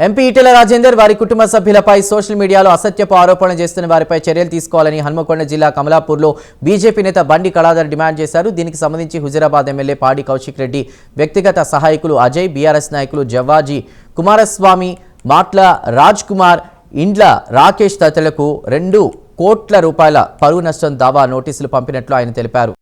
MP Etela Rajender వారి కుటుంబ సభ్యులపై social మీడియాలో అసత్యపు ఆరోపణలు చేస్తున్న వారిపై చర్యలు తీసుకోవాలని హన్మకొండ జిల్లా కమలాపూర్లో బీజేపీ నేత బండి కళాధర్ డిమాండ్ చేశారు. దీనికి సంబంధించి హుజురాబాద్ ఎమ్మెల్యే పాడి కౌశిక్ రెడ్డి వ్యక్తిగత సహాయకులు అజయ్ బీఆర్ఎస్ నాయకులు జవ్వాజీ కుమారస్వామి మాట్ల రాజ్ కుమార్ ఇండ్ల రాకేష్ తదితరులకు రెండు కోట్ల రూపాయల పరువు నష్టం దావా నోటీసులు పంపినట్లు ఆయన తెలిపారు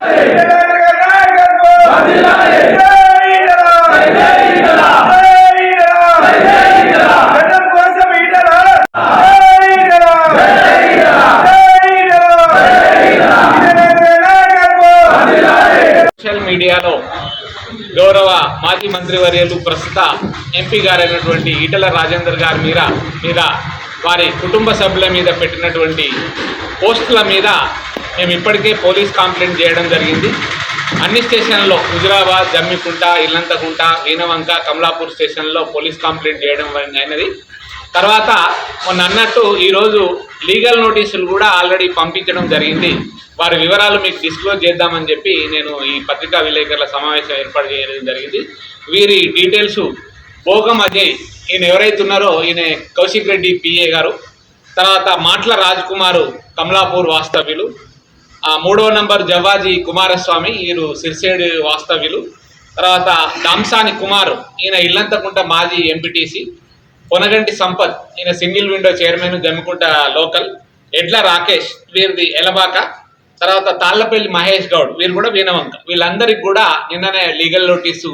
సోషల్ మీడియాలో గౌరవ మాజీ మంత్రివర్యులు ప్రస్తుత ఎంపీ గారైనటువంటి ఈటల రాజేందర్ గారి మీద మీద వారి కుటుంబ సభ్యుల మీద పెట్టినటువంటి పోస్టుల మీద మేము ఇప్పటికే పోలీస్ కంప్లైంట్ చేయడం జరిగింది. అన్ని స్టేషన్లో హుజురాబాద్ జమ్మికుంట ఇల్లంతకుంట వీనవంక కమలాపూర్ స్టేషన్లో పోలీస్ కంప్లైంట్ చేయడం అయినది. తర్వాత మొన్న అన్నట్టు ఈరోజు లీగల్ నోటీసులు కూడా ఆల్రెడీ పంపించడం జరిగింది. వారి వివరాలు మీకు డిస్క్లోజ్ చేద్దామని చెప్పి నేను ఈ పత్రికా విలేకరుల సమావేశం ఏర్పాటు చేయడం జరిగింది. వీరి డీటెయిల్స్ భోగం అజయ్ ఈయన ఎవరైతే ఉన్నారో ఈయన కౌశిక్ రెడ్డి పిఏ గారు తర్వాత మాట్ల రాజ్ కుమారు కమలాపూర్ వాస్తవ్యులు ఆ మూడవ నంబర్ జవాజీ కుమారస్వామి వీరు సిరిసేడు వాస్తవ్యులు తర్వాత దాంసాని కుమార్ ఈయన ఇల్లంతకుంట మాజీ ఎంపీటీసీ పొనగంటి సంపత్ ఈయన single window chairman Jammikunta local. Edla Rakesh వీరిది Elabaka. తర్వాత తాళ్ళపల్లి మహేష్ గౌడ్ వీరు కూడా వీణవంక. వీళ్ళందరికీ కూడా నిన్ననే లీగల్ నోటీసు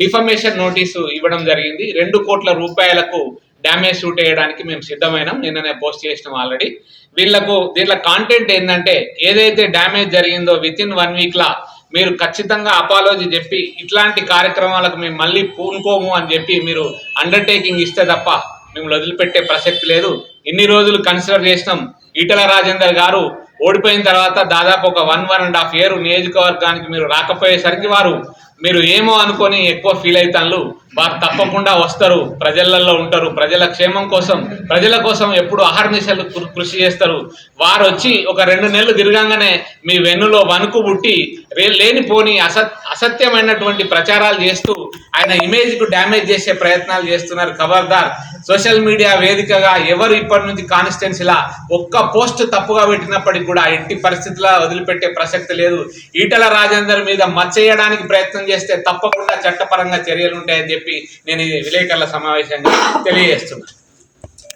డిఫమేషన్ నోటీసు ఇవ్వడం జరిగింది. రెండు కోట్ల రూపాయలకు డ్యామేజ్ షూట్ వేయడానికి మేము సిద్ధమైనాం. నిన్ననే పోస్ట్ చేసినాం ఆల్రెడీ. వీళ్ళకు దీంట్లో కాంటెంట్ ఏంటంటే ఏదైతే డ్యామేజ్ జరిగిందో విత్ ఇన్ వన్ వీక్లా మీరు ఖచ్చితంగా అపాలజీ చెప్పి ఇట్లాంటి కార్యక్రమాలకు మేము మళ్ళీ పూనుకోము అని చెప్పి మీరు అండర్టేకింగ్ ఇస్తే తప్ప మిమ్మల్ని వదిలిపెట్టే ప్రసక్తి లేదు. ఇన్ని రోజులు కన్సిడర్ చేసినాం. ఈటల రాజేందర్ గారు ఓడిపోయిన తర్వాత దాదాపు ఒక one one and half year నియోజకవర్గానికి మీరు రాకపోయేసరికి వారు మీరు ఏమో అనుకొని ఎక్కువ ఫీల్ అవుతాను వారు తప్పకుండా వస్తారు. ప్రజలలో ఉంటారు. ప్రజల క్షేమం కోసం ప్రజల కోసం ఎప్పుడు అహర్నిశలు కృ- కృషి చేస్తారు. వారు వచ్చి ఒక రెండు నెలలు తిరగంగానే మీ వెన్నులో వణుకు పుట్టి రే- లేనిపోని అసత్ అసత్యమైనటువంటి ప్రచారాలు చేస్తూ ఆయన ఇమేజ్కు డ్యామేజ్ చేసే ప్రయత్నాలు చేస్తున్నారు ఖబర్దార్. సోషల్ మీడియా వేదికగా ఎవరు ఇప్పటి నుంచి కాన్స్టిట్యున్సీలా ఒక్క పోస్ట్ తప్పుగా పెట్టినప్పటికీ కూడా ఎట్టి పరిస్థితుల వదిలిపెట్టే ప్రసక్తి లేదు. ఈటల రాజేందర్ మీద మచ్చేయడానికి ప్రయత్నం చేస్తే తప్పకుండా చట్టపరంగా చర్యలు ఉంటాయని చెప్పి నేను విలేకరుల సమావేశంగా తెలియజేస్తున్నాను